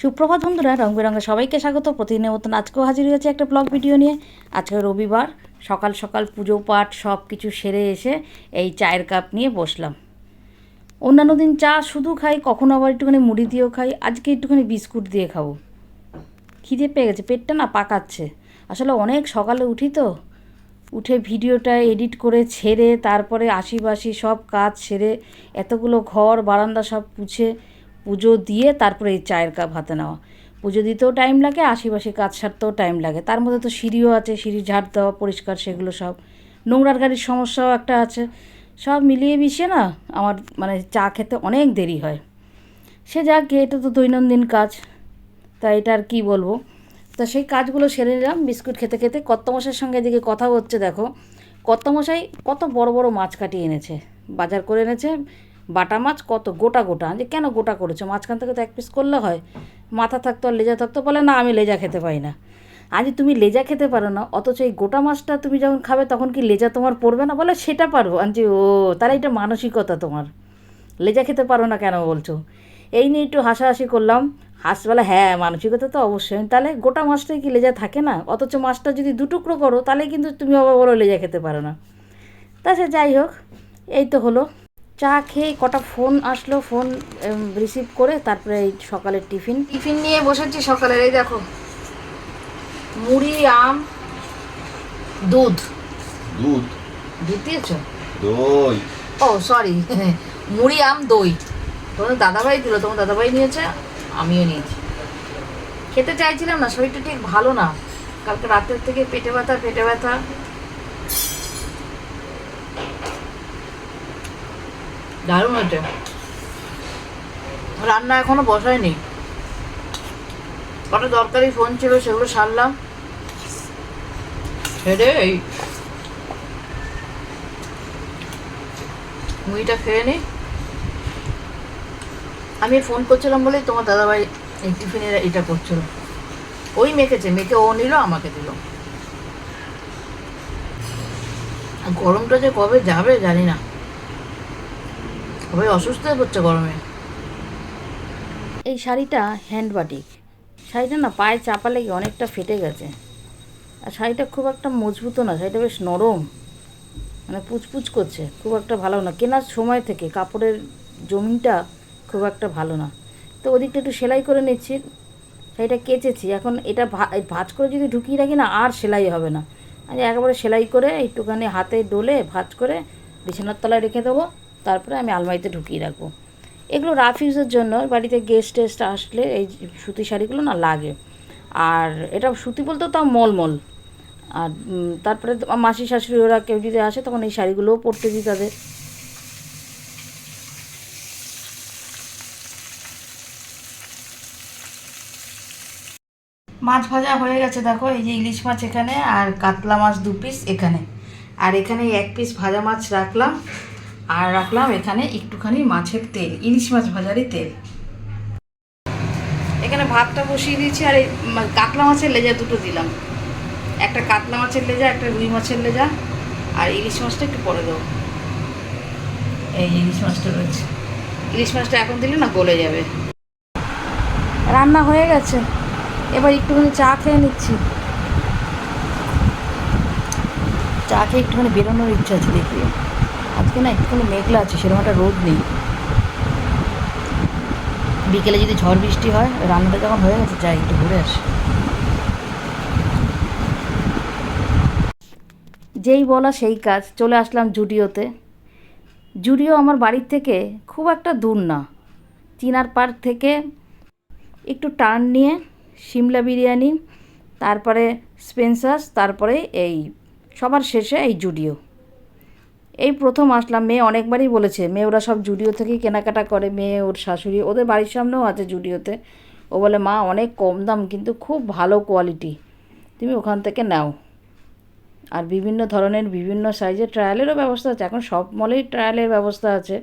সুপ্রভাত বন্ধুরা রং বেরঙে সবাইকে স্বাগত। প্রতিদিনের মতন আজকেও হাজির হয়েছে একটা ব্লগ ভিডিও নিয়ে। আজকে রবিবার, সকাল সকাল পুজো পাঠ সব কিছু সেরে এসে এই চায়ের কাপ নিয়ে বসলাম। অন্যান্য দিন চা শুধু খাই, কখনো আবার একটুখানি মুড়ি দিয়েও খাই, আজকে একটুখানি বিস্কুট দিয়ে খাব। খিদে পেয়ে গেছে, পেটটা না পাকাচ্ছে। আসলে অনেক সকালে উঠি তো, উঠে ভিডিওটা এডিট করে ছেড়ে, তারপরে আশিবাসি সব কাজ সেরে, এতগুলো ঘর, বারান্দা সব পুছে পুজো দিয়ে তারপরে এই চায়ের কাপ হাতে নেওয়া। পুজো দিতেও টাইম লাগে আশিবাসি কাজ সারতেও টাইম লাগে। তার মধ্যে তো সিঁড়িও আছে, সিঁড়ি ঝাড় দেওয়া, পরিষ্কার সেগুলো সব। নোংরার গাড়ির সমস্যাও একটা আছে। সব মিলিয়ে মিশিয়ে না আমার মানে চা খেতে অনেক দেরি হয়। সে যাক এটা তো দৈনন্দিন কাজ। তা এটা আর কী বলব? তা সেই কাজগুলো সেরে নিলাম, বিস্কুট খেতে খেতে। কর্তমশাইয়ের সঙ্গে এদিকে কথা হচ্ছে, দেখো। কর্তমশাই কত বড় বড় মাছ কাটিয়ে এনেছে। বাজার করে এনেছে বাটা মাছ কত গোটা গোটা? যে কেন গোটা করেছ? মাঝখান থেকে তো এক পিস করলে হয়। মাথা থাকতো আর লেজা থাকতো বলে, না, আমি লেজা খেতে পাই না। আজ তুমি লেজা খেতে পারো না, অথচ এই গোটা মাছটা তুমি যখন খাবে, তখন কি লেজা তোমার পড়বে না বলে? সেটা পারব আনছি ও, তাহলে এটা মানসিকতা তোমার। লেজা খেতে পারো না কেন বলছো? এই নিয়ে একটু হাসাহাসি করলাম। হাসবেলা হ্যাঁ মানসিকতা তো অবশ্যই। তাহলে গোটা মাছটাই কি লেজা থাকে না? অথচ মাছটা যদি দুটুকরো করো, তাহলে কিন্তু তুমি আবার বলো লেজা খেতে পারো না। তা সে যাই হোক, এই তো হলো। চা খেয়ে কটা ফোন আসলো ফোন রিসিভ করে তারপরে এই সকালের টিফিন। টিফিন নিয়ে বসেছি সকালের এই দেখো। মুড়ি আম দুধ। দুধ? দুধ দিয়েছ? দই। ও সরি মুড়ি আম দই। তোমাদের দাদাভাই দিল তোমার দাদাভাই নিয়েছে আমিও নিয়েছি। খেতে চাইছিলাম না শরীরটা ঠিক ভালো না। কালকে রাতের থেকে পেটে ব্যথা পেটে ব্যথা। দারুণ হয়েছে। রান্না এখনও বসায়নি। কটা দরকারি ফোন ছিল সেগুলো সারলাম। সেরে এই মুড়িটা খেয়ে নি। আমি ফোন করছিলাম বলেই তোমার দাদাভাই এই টিফিনের এটা করছিল। ওই মেখেছে, মেখে ও নিল, আমাকে দিল। গরমটা যে কবে যাবে জানি না। সবাই অসুস্থ হয়ে পড়ছে গরমে। এই শাড়িটা হ্যান্ড বাটিক শাড়িটা না পায়ে চাপা লেগে অনেকটা ফেটে গেছে। আর শাড়িটা খুব একটা মজবুতও না, শাড়িটা বেশ নরম। মানে পুচপুচ করছে, খুব একটা ভালো না। কেনার সময় থেকে কাপড়ের জমিনটা খুব একটা ভালো না। তো ওদিকটা একটু সেলাই করে নিচ্ছি। শাড়িটা কেচেছি। এখন এটা ভাঁজ করে যদি ঢুকিয়ে রাখি না, আর সেলাই হবে না। আমি একেবারে সেলাই করে একটুখানি হাতে ডলে ভাজ করে বিছানার তলায় রেখে দেবো। তারপরে আমি আলমারিতে ঢুকিয়ে রাখব। এগুলো রাফ ইউজের জন্য বাড়িতে গেস্ট টেস্ট আসলে এই সুতি শাড়িগুলো না লাগে। আর এটা সুতি বলতে তাও মলমল। আর তারপরে মাসি শাশুড়ি ওরা কেউ যদি আসে তখন এই শাড়িগুলোও পরতে দিই তাদের। মাছ ভাজা হয়ে গেছে দেখো, এই যে ইলিশ মাছ এখানে আর কাতলা মাছ দু পিস এখানে। আর এখানে এক পিস ভাজা মাছ রাখলাম। আর রাখলাম এখানে একটুখানি মাছের তেল ইলিশ মাছ ভাজারই তেল। এখানে ভাতটা বসিয়ে দিয়েছি আর এই কাতলা মাছের লেজা দুটো দিলাম। একটা কাতলা মাছের লেজা একটা রুই মাছের লেজা আর ইলিশ মাছটা একটু পরে দেবো। এই ইলিশ মাছটা রয়েছে। ইলিশ মাছটা এখন দিলে না গলে যাবে। রান্না হয়ে গেছে। এবার একটুখানি চা খেয়ে নিচ্ছি। চা খেয়ে একটুখানি বেরোনোর ইচ্ছা আছে দেখি। আজকে না, একটুখানি মেঘলা আছে, সেরকম একটা রোদ নেই। বিকেলে যদি ঝড় বৃষ্টি হয়, রান্নাটা যখন হয়ে গেছে? যাই, একটু ঘুরে আসি। যেই বলা সেই কাজ, চলে আসলাম জুডিওতে। জুডিও আমার বাড়ির থেকে খুব একটা দূর না। চিনার পার্ক থেকে একটু টার্ন নিয়ে সিমলা বিরিয়ানি, তারপরে স্পেন্সার্স তারপরে এই, সবার শেষে এই জুডিও। এই প্রথম আসলাম, মেয়ে অনেকবারই বলেছে, মেয়ে ওরা সব জুডিও থেকেই কেনাকাটা করে, মেয়ে ওর শাশুড়ি, ওদের বাড়ির সামনেও আছে জুডিওতে। ও বলে, মা, অনেক কম দাম, কিন্তু খুব ভালো কোয়ালিটি। তুমি ওখান থেকে নাও। আর বিভিন্ন ধরনের, বিভিন্ন সাইজের ট্রায়ালেরও ব্যবস্থা আছে। এখন সব মলেই ট্রায়ালের ব্যবস্থা আছে।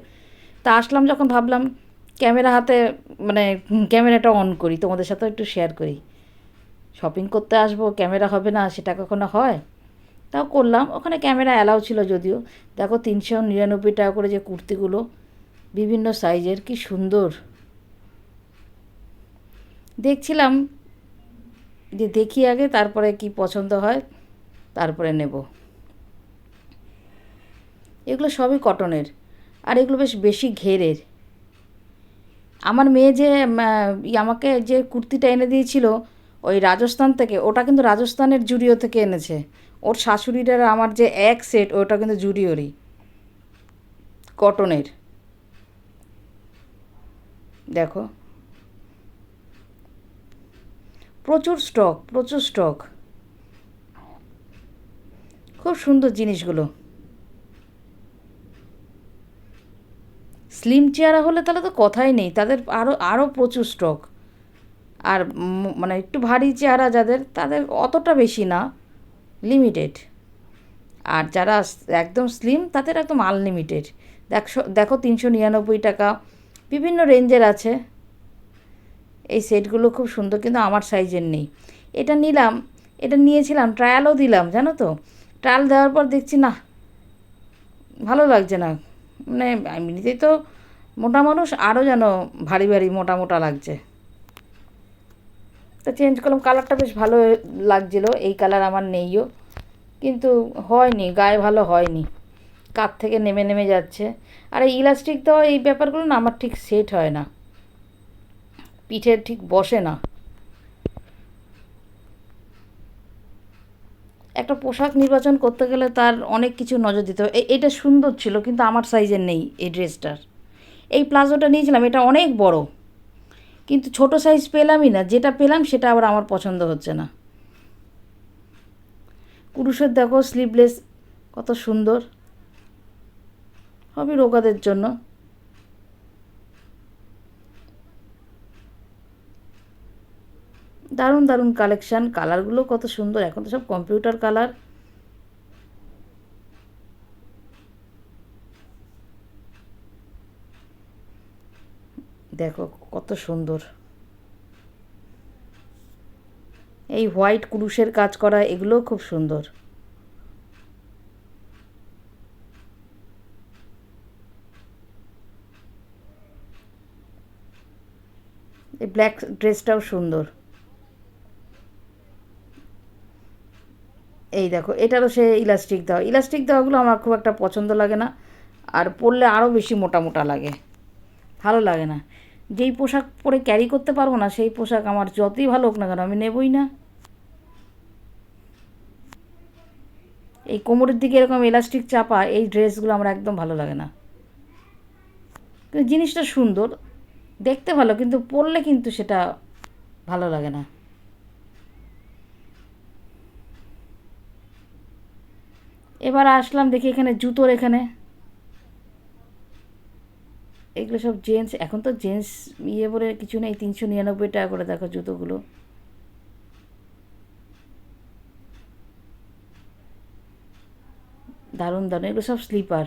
তা আসলাম যখন ভাবলাম, ক্যামেরা হাতে মানে ক্যামেরাটা অন করি, তোমাদের সাথেও একটু শেয়ার করি। শপিং করতে আসব, ক্যামেরা হবে না, সেটা কখনো হয়? তাও করলাম। ওখানে ক্যামেরা অ্যালাউ ছিল যদিও। দেখো তিনশো নিরানব্বই টাকা করে যে কুর্তিগুলো, বিভিন্ন সাইজের কি সুন্দর। দেখছিলাম, যে দেখি আগে, তারপরে কি পছন্দ হয়, তারপরে নেব। এগুলো সবই কটনের আর এগুলো বেশ বেশি ঘেরের। আমার মেয়ে যে আমাকে যে কুর্তিটা এনে দিয়েছিল, ওই রাজস্থান থেকে, ওটা কিন্তু রাজস্থানের জুডিও থেকে এনেছে। ওর শাশুড়িটার আমার যে এক সেট ওটা কিন্তু জুডিওরই। কটনের দেখো। প্রচুর স্টক প্রচুর স্টক খুব সুন্দর জিনিসগুলো। স্লিম চেয়ারা হলে তাহলে তো কথাই নেই, তাদের আরও আরও প্রচুর স্টক আর মানে একটু ভারী চেহারা যাদের, তাদের অতটা বেশি না। লিমিটেড আর যারা একদম স্লিম তাদের একদম আনলিমিটেড দেখো দেখো তিনশো নিরানব্বই টাকা। বিভিন্ন রেঞ্জের আছে। এই সেটগুলো খুব সুন্দর, কিন্তু আমার সাইজের নেই। এটা নিলাম, এটা নিয়েছিলাম ট্রায়ালও দিলাম, জানো তো? ট্রায়াল দেওয়ার পর দেখছি না ভালো লাগছে না। মানে এমনিতেই তো মোটা মানুষ আরও যেন ভারী ভারী মোটা মোটা লাগছে। তা চেঞ্জ করলাম কালারটা বেশ ভালো লাগছিল, এই কালার আমার নেইও। কিন্তু হয়নি, গায়ে ভালো হয়নি। কাত থেকে নেমে নেমে যাচ্ছে। আর এই ইলাস্টিক দেওয়া এই ব্যাপারগুলো না আমার ঠিক সেট হয় না। পিঠে ঠিক বসে না। একটা পোশাক নির্বাচন করতে গেলে তার অনেক কিছু নজর দিতে হবে এটা সুন্দর ছিল, কিন্তু আমার সাইজের নেই এই ড্রেসটার এই প্লাজোটা নিয়েছিলাম, এটা অনেক বড়। কিন্তু ছোট সাইজ পেলামই না, যেটা পেলাম সেটা আবার আমার পছন্দ হচ্ছে না। কুরুশের দেখো স্লিভলেস কত সুন্দর। হবে রোগাদের জন্য। দারুণ দারুণ কালেকশান কালারগুলো কত সুন্দর, এখন তো সব কম্পিউটার কালার দেখো কত সুন্দর। এই হোয়াইট কুরুশের কাজ করা এগুলোও খুব সুন্দর। এই ব্ল্যাক ড্রেসটাও সুন্দর। এই দেখো, এটারও সে ইলাস্টিক দেওয়া। ইলাস্টিক দেওয়াগুলো আমার খুব একটা পছন্দ লাগে না। আর পরলে আরও বেশি মোটা মোটা লাগে। ভালো লাগে না। যেই পোশাক পরে ক্যারি করতে পারব না, সেই পোশাক আমার যতই ভালো হোক না কেন, আমি নেবই না। এই কোমরের দিকে এরকম এলাস্টিক চাপা, এই ড্রেসগুলো আমার একদম ভালো লাগে না। কিন্তু জিনিসটা সুন্দর, দেখতে ভালো, কিন্তু পরলে কিন্তু সেটা ভালো লাগে না। এবার আসলাম দেখি এখানে জুতোর এখানে। এগুলো সব জেন্টস এখন তো জেন্টস ইয়ে বলে কিছু নেই, তিনশো নিরানব্বই টাকা করে দেখো জুতোগুলো। দারুণ দারুণ, এগুলো সব স্লিপার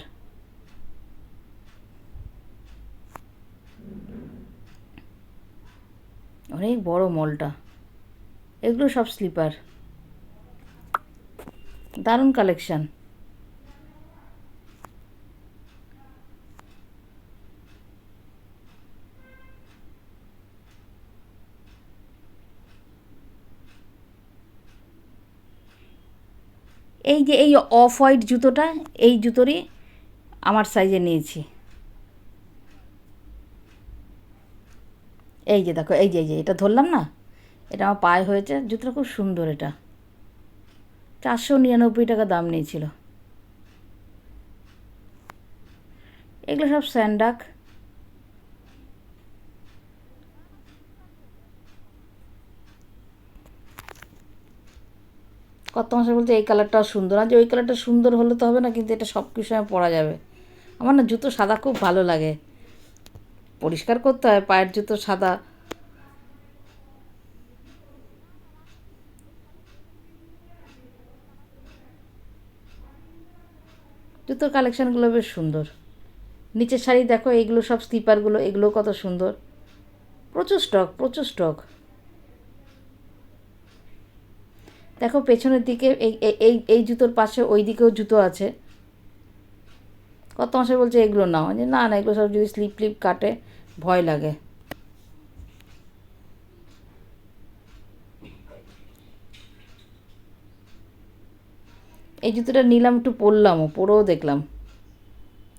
অনেক বড় মলটা। এগুলো সব স্লিপার দারুণ কালেকশন এই যে এই অফ হোয়াইট জুতোটা, এই জুতোরই আমার সাইজে নিয়েছি। এই যে দেখো, এই যে এই যে, এটা ধরলাম না? এটা আমার পায়ে হয়েছে, জুতোটা খুব সুন্দর এটা। চারশো নিরানব্বই টাকা দাম নিয়েছিল। এগুলো সব স্যান্ডাক। কত মাসে বলতে এই কালারটাও সুন্দর। আর যে ওই কালারটা সুন্দর হলে তো হবে না, কিন্তু এটা সব কিছু সময় পরা যাবে। আমার না জুতো সাদা খুব ভালো লাগে। পরিষ্কার করতে হয়, পায়ের জুতো সাদা। জুতোর কালেকশানগুলো বেশ সুন্দর। নিচের শাড়ি দেখো এইগুলো সব স্লিপারগুলো এগুলো কত সুন্দর। প্রচুর স্টক প্রচুর স্টক দেখো, পেছনের দিকে এই এই এই জুতোর পাশে ওই দিকেও জুতো আছে। কত মাসে বলছে, এগুলো নাও। যে না না, এগুলো সব যদি স্লিপ স্লিপ কাটে, ভয় লাগে। এই জুতোটা নিলাম, একটু পরলামও, পরেও দেখলাম।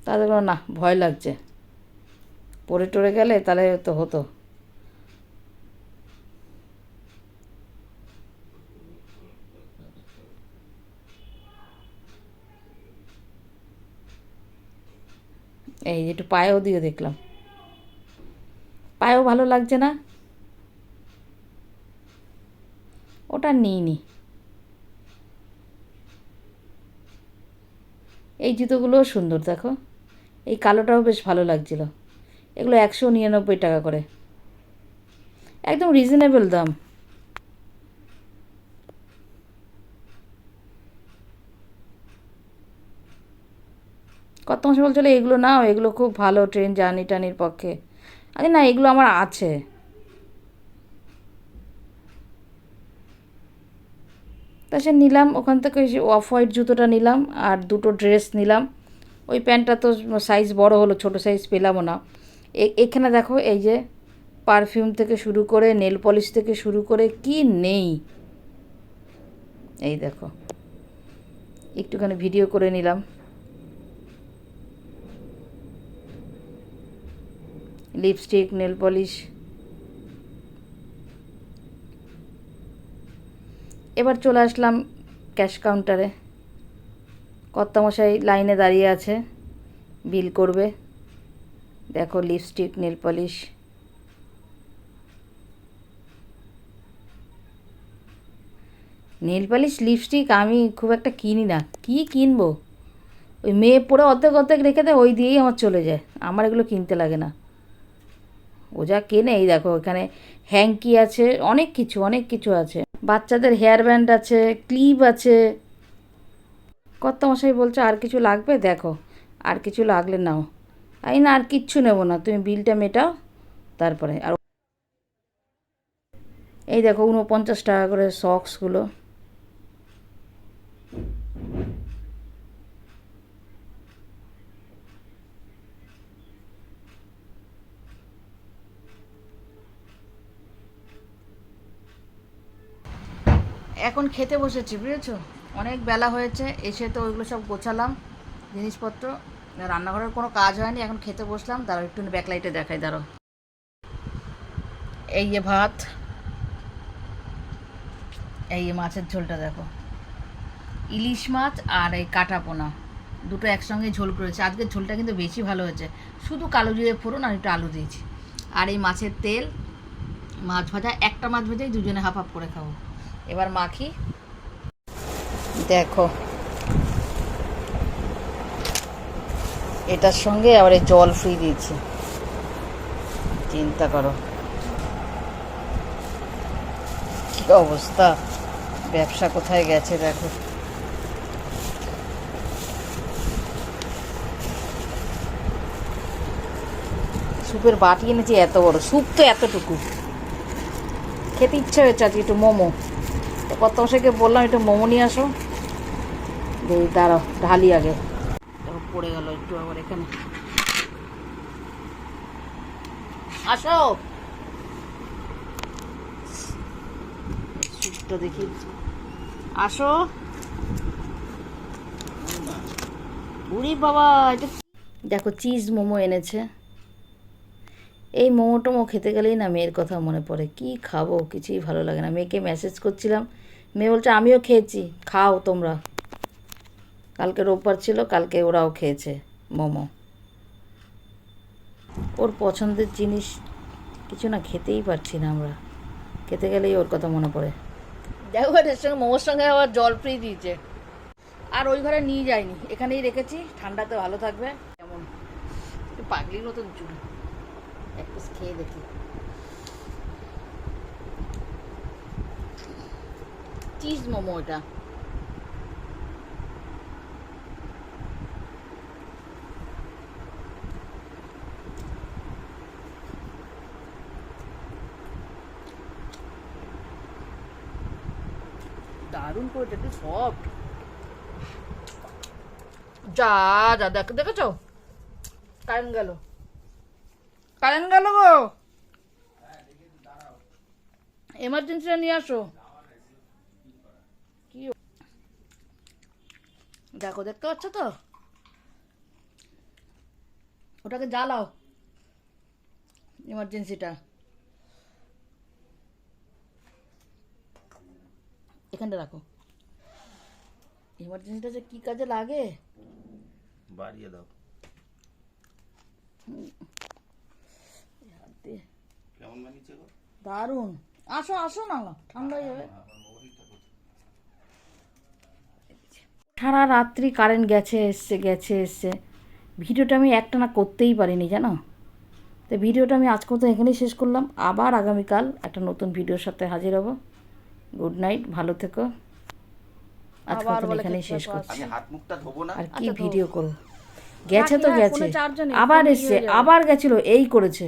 তাদের না, ভয় লাগছে। পরে টরে গেলে তাহলে তো হতো। এই, একটু পায়েও দিয়ে দেখলাম। পায়েও ভালো লাগছে না? ওটা নিইনি। এই জুতোগুলোও সুন্দর, দেখো। এই কালোটাও বেশ ভালো লাগছিল। এগুলো একশো নিরানব্বই টাকা করে। একদম রিজনেবল দাম। কত মাসে বলছিল, এগুলো নাও, এগুলো খুব ভালো ট্রেন জার্নি টানির পক্ষে। আরে না, এগুলো আমার আছে। তা সে নিলাম, ওখান থেকে ওই অফ হোয়াইট জুতোটা নিলাম আর দুটো ড্রেস নিলাম। ওই প্যান্টটা তো সাইজ বড় হলো, ছোট সাইজ পেলামও না। এখানে দেখো, এই যে পারফিউম থেকে শুরু করে, নেল পলিশ থেকে শুরু করে, কি নেই? এই দেখো, একটুখানি ভিডিও করে নিলাম। Lipstick, nail polish. এবার চলে আসলাম ক্যাশ কাউন্টারে। কর্তামশাই লাইনে দাঁড়িয়ে আছে, বিল করবে। দেখো lipstick, nail polish. Nail polish, lipstick আমি খুব একটা কিনি না। কি কিনবো? ওই মেয়ে পরে অর্ধেক অর্ধেক রেখে দেয় ওই দিয়েই আমার চলে যায়। আমার এগুলো কিনতে লাগে না। ও যা কেনে, এই দেখো এখানে হ্যাঙ্কি আছে, অনেক কিছু অনেক কিছু আছে। বাচ্চাদের হেয়ার ব্যান্ড আছে, ক্লিপ আছে। কত মশাই বলছে, আর কিছু লাগবে? দেখো, আর কিছু লাগলে নাও। এই না, আর কিচ্ছু নেব না, তুমি বিলটা মেটাও, তারপরে। আর এই দেখো উনপঞ্চাশ টাকা করে সক্সগুলো এখন খেতে বসেছি, বুঝেছ? অনেক বেলা হয়েছে, এসে তো ওইগুলো সব গোছালাম, জিনিসপত্র। রান্নাঘরের কোনো কাজ হয়নি, এখন খেতে বসলাম। দাঁড়াও, একটু ব্যাকলাইটে দেখাই, দাঁড়াও। এই যে ভাত, এই মাছের ঝোলটা দেখো। ইলিশ মাছ আর এই কাটা পোনা, দুটো একসঙ্গে ঝোল করেছে। আজকের ঝোলটা কিন্তু বেশি ভালো হয়েছে। শুধু কালো জিরে ফোড়ন আর একটু আলু দিয়েছি। আর এই মাছের তেল, মাছ ভাজা, একটা মাছ ভাজাই দুজনে হাফ হাফ করে খাব। এবার মাখি। দেখো। এটার সঙ্গে আবার জল ফ্রি দিয়েছি চিন্তা করো। কি অবস্থা? ব্যবসা কোথায় গেছে দেখো। স্যুপের বাটি এনেছি এত বড়। স্যুপ তো এতটুকু। খেতে ইচ্ছা হয়েছে আজকে একটু মোমো। তো কত বসেকে বললাম, একটু মোমো নিয়ে আসো। দাঁড়াও, ঢালি আগে। পড়ে গেল একটু আবার এখানে। আসো। দেখি। আসো। বুড়ি বাবা, এটা দেখো চিজ মোমো এনেছে। এই মোমো টোমো খেতে গেলেই না মেয়ের কথা মনে পড়ে। কি খাব? কিছুই ভালো লাগে না। মেয়েকে মেসেজ করছিলাম। মেয়ে বলছে, আমিও খেয়েছি। খাও তোমরা। কালকে রোববার ছিল, কালকে ওরাও খেয়েছে মোমো। ওর পছন্দের জিনিস কিছু না খেতেই পারছি না আমরা। খেতে গেলেই ওর কথা মনে পড়ে। দেখো এটার সঙ্গে, মোমোর সঙ্গে আবার জল ফ্রি দিয়েছে। আর ওই ঘরে নিয়ে যায়নি। এখানেই রেখেছি। ঠান্ডাতে ভালো থাকবে। কেমন? পাগলির মতন চুল। এক পিস খেয়ে দেখি চিজ মোমো এটা দারুণ করেছে একটু সফট যা যা দেখ দেখেছ? কারেন্ট গেল। কারেন্ট গেল গো। এমার্জেন্সিটা নিয়ে আসো। কি দেখো দেখতে পাচ্ছ তো? ওটাকে জ্বালাও। ইমার্জেন্সিটা এখানটা রাখো। ইমার্জেন্সিটা যে কি কাজে লাগে? বাড়িয়ে দাও। কেমন দারুণ। আসো আসো না ঠান্ডা হয়ে যাবে। সারা রাত্রি কারেন্ট গেছে এসছে গেছে এসছে। ভিডিওটা আমি একটানা করতেই পারিনি জানো? তো ভিডিওটা আমি আজকে তো এখানেই শেষ করলাম। আবার আগামীকাল একটা নতুন ভিডিওর সাথে হাজির হব। গুড নাইট ভালো থেকো। মতন এখানেই শেষ করছি। আমি হাত মুখটা ধোবো না। আর কি ভিডিও করব গেছে তো গেছে। আবার এসছে আবার গেছিল এই করেছে।